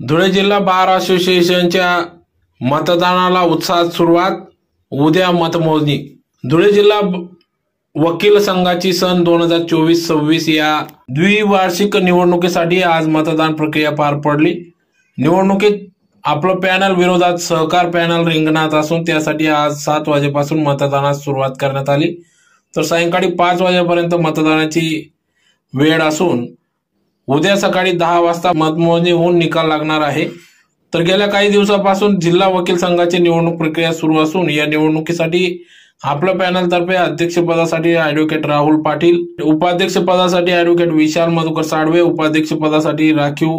धुळे जिल्हा बार असोसिएशनच्या मतदानाला उत्साहात सुरुवात उद्या मतमोजणी. धुळे जिल्हा वकील संघाची सन दोन हजार चोवीस सव्वीस या द्विवार्षिक निवडणुकीसाठी आज मतदान प्रक्रिया पार पडली. निवडणुकीत आपलं पॅनल विरोधात सहकार पॅनल रिंगणात असून त्यासाठी आज सात वाजेपासून मतदानास सुरुवात करण्यात आली. तर सायंकाळी पाच वाजेपर्यंत मतदानाची वेळ असून उद्या सकाळी दहा वाजता मतमोजणी होऊन निकाल लागणार आहे. तर गेल्या काही दिवसापासून जिल्हा वकील संघाची निवडणूक प्रक्रिया सुरू असून या निवडणुकीसाठी आपल्या पॅनल तर्फे अध्यक्षपदासाठी ऍडव्होकेट राहुल पाटील उपाध्यक्षपदासाठी ऍडव्होकेट विशाल मधुकर साडवे उपाध्यक्षपदासाठी राखीव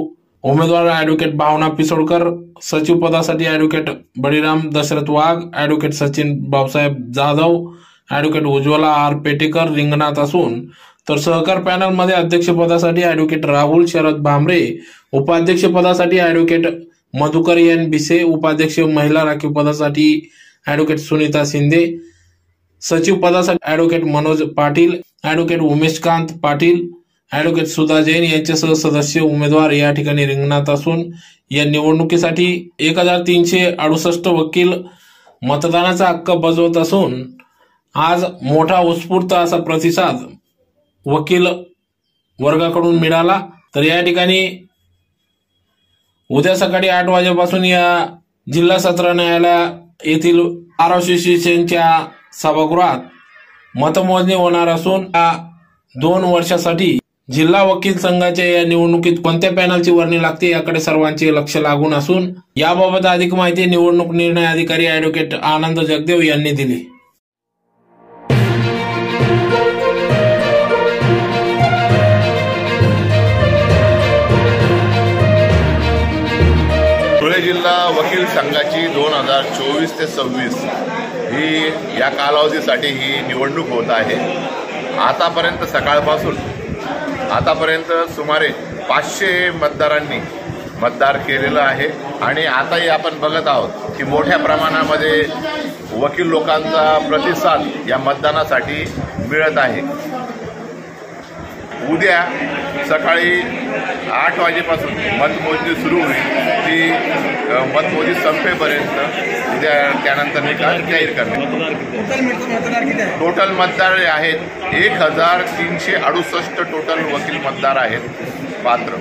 उमेदवार ऍडव्होकेट भावना पिसोडकर सचिव पदासाठी advocate Baliram Dashrath Wagh advocate Sachin Babasaheb Jadhav advocate Ujjwala R Petekar रिंगणात असून तर सहकार पॅनलमध्ये अध्यक्षपदासाठी ऍडव्होकेट राहुल शरद भामरे उपाध्यक्षपदासाठी ऍडव्होकेट मधुकर एन. बिसे उपाध्यक्ष महिला राखीव पदासाठी ऍडव्होकेट सुनीता शिंदे सचिव पदासाठी advocate Manoj Patil advocate Umeshkant Patil advocate Sudha Jain यांच्यासह सदस्य उमेदवार या ठिकाणी रिंगणात असून या निवडणुकीसाठी एक हजार तीनशे अडुसष्ट वकील मतदानाचा हक्क बजावत असून आज मोठा उत्स्फूर्त असा प्रतिसाद वकील वर्गाकडून मिळाला तर या ठिकाणी उद्या सकाळी आठ वाजेपासून या जिल्हा सत्र न्यायालय येथील आर असोसिएशनच्या सभागृहात मतमोजणी होणार असून या दोन वर्षासाठी जिल्हा वकील संघाच्या या निवडणुकीत कोणत्या पॅनलची वर्णी लागते याकडे सर्वांचे लक्ष लागून असून याबाबत अधिक माहिती निवडणूक निर्णय अधिकारी अॅडव्होकेट आनंद जगदेव यांनी दिली. जिल्हा वकील संघाची दोन हजार चोवीस ते सव्वीस ही या कालावधीसाठी ही निवडणूक होत आहे. आतापर्यंत सकाळपासून आतापर्यंत सुमारे पाचशे मतदारांनी मतदार केलेलं आहे आणि आताही आपण बघत आहोत की मोठ्या प्रमाणामध्ये वकील लोकांचा प्रतिसाद या मतदानासाठी मिळत आहे. उद्या सकाळी आठ वाजेपासून मतमोजणी सुरू होईल. ती अ, मतमोजणी संपेपर्यंत. त्यानंतर निकाल जाहीर करण्यात टोटल मतदार टोटल मतदार आहेत एक हजार तीनशे अडुसष्ट टोटल वकील मतदार आहेत. पात्र.